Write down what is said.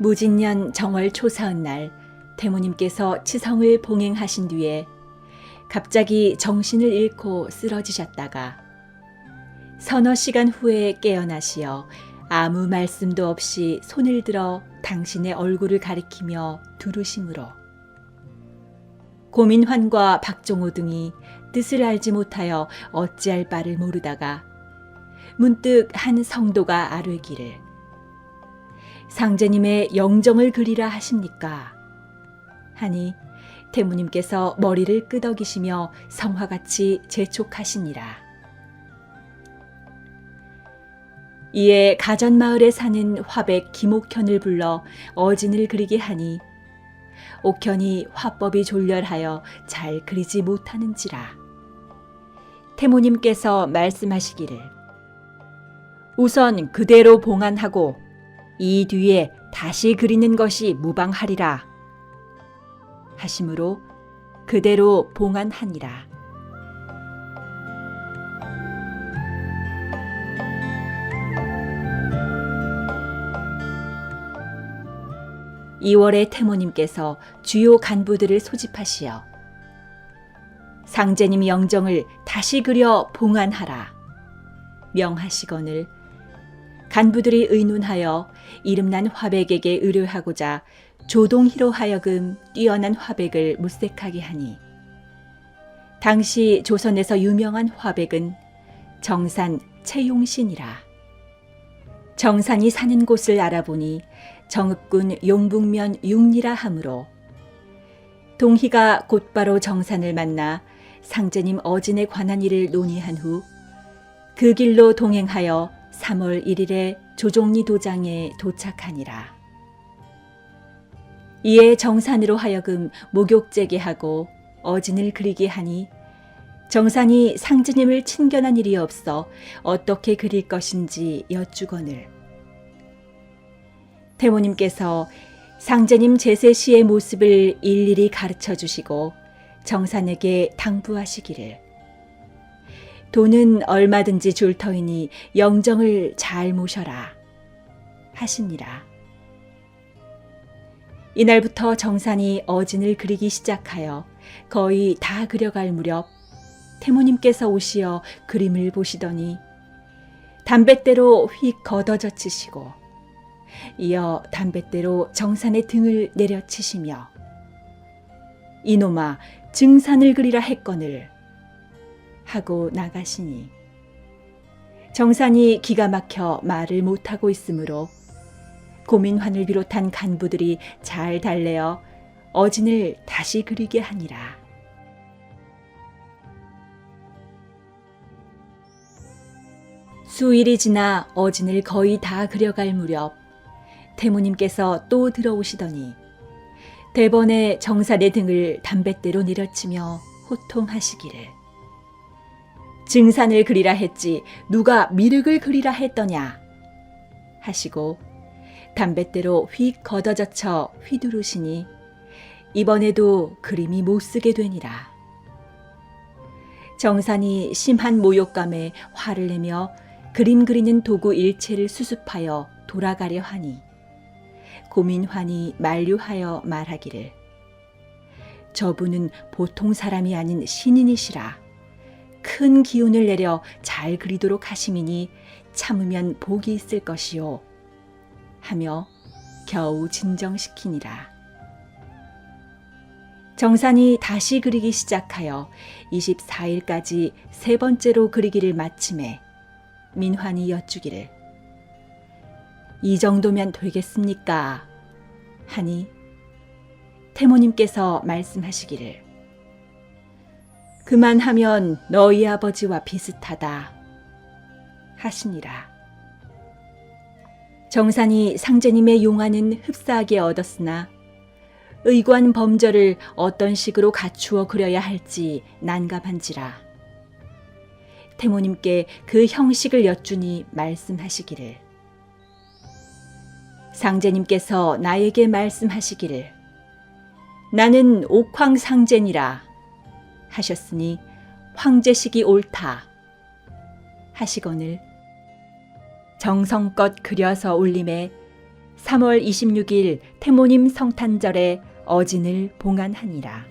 무진년 정월 초사은 날 태모님께서 치성을 봉행하신 뒤에 갑자기 정신을 잃고 쓰러지셨다가 서너 시간 후에 깨어나시어 아무 말씀도 없이 손을 들어 당신의 얼굴을 가리키며 두루심으로 고민환과 박종호 등이 뜻을 알지 못하여 어찌할 바를 모르다가 문득 한 성도가 아뢰기를 상제님의 영정을 그리라 하십니까? 하니 태무님께서 머리를 끄덕이시며 성화같이 재촉하시니라. 이에 가전마을에 사는 화백 김옥현을 불러 어진을 그리게 하니 옥현이 화법이 졸렬하여 잘 그리지 못하는지라. 태모님께서 말씀하시기를 우선 그대로 봉안하고 이 뒤에 다시 그리는 것이 무방하리라 하심으로 그대로 봉안하니라. 2월에 태모님께서 주요 간부들을 소집하시어 상제님 영정을 다시 그려 봉안하라 명하시거늘 간부들이 의논하여 이름난 화백에게 의뢰하고자 조동희로 하여금 뛰어난 화백을 물색하게 하니 당시 조선에서 유명한 화백은 정산 채용신이라. 정산이 사는 곳을 알아보니 정읍군 용북면 육리라 하므로 동희가 곧바로 정산을 만나 상제님 어진에 관한 일을 논의한 후 그 길로 동행하여 3월 1일에 조종리 도장에 도착하니라. 이에 정산으로 하여금 목욕제게 하고 어진을 그리게 하니 정산이 상제님을 친견한 일이 없어 어떻게 그릴 것인지 여쭈거늘. 태모님께서 상제님 제세 시의 모습을 일일이 가르쳐 주시고 정산에게 당부하시기를 돈은 얼마든지 줄 터이니 영정을 잘 모셔라 하시니라. 이날부터 정산이 어진을 그리기 시작하여 거의 다 그려갈 무렵 태모님께서 오시어 그림을 보시더니 담뱃대로 휙 걷어젖히시고 이어 담뱃대로 정산의 등을 내려치시며 이놈아 증산을 그리라 했거늘 하고 나가시니 정산이 기가 막혀 말을 못하고 있으므로 고민환을 비롯한 간부들이 잘 달래어 어진을 다시 그리게 하니라. 수일이 지나 어진을 거의 다 그려갈 무렵 태모님께서 또 들어오시더니 대번에 정산의 등을 담뱃대로 내려치며 호통하시기를 증산을 그리라 했지 누가 미륵을 그리라 했더냐 하시고 담뱃대로 휙 걷어젖혀 휘두르시니 이번에도 그림이 못 쓰게 되니라. 정산이 심한 모욕감에 화를 내며 그림 그리는 도구 일체를 수습하여 돌아가려 하니 고민환이 만류하여 말하기를 저분은 보통 사람이 아닌 신인이시라 큰 기운을 내려 잘 그리도록 하심이니 참으면 복이 있을 것이요 하며 겨우 진정시키니라. 정산이 다시 그리기 시작하여 24일까지 세 번째로 그리기를 마침에 민환이 여쭈기를 이 정도면 되겠습니까? 하니 태모님께서 말씀하시기를 그만하면 너희 아버지와 비슷하다 하시니라. 정산이 상제님의 용안은 흡사하게 얻었으나 의관 범절을 어떤 식으로 갖추어 그려야 할지 난감한지라. 태모님께 그 형식을 여쭈니 말씀하시기를. 상제님께서 나에게 말씀하시기를. 나는 옥황 상제니라 하셨으니 황제식이 옳다 하시거늘 정성껏 그려서 올림에 3월 26일 태모님 성탄절에 어진을 봉안하니라.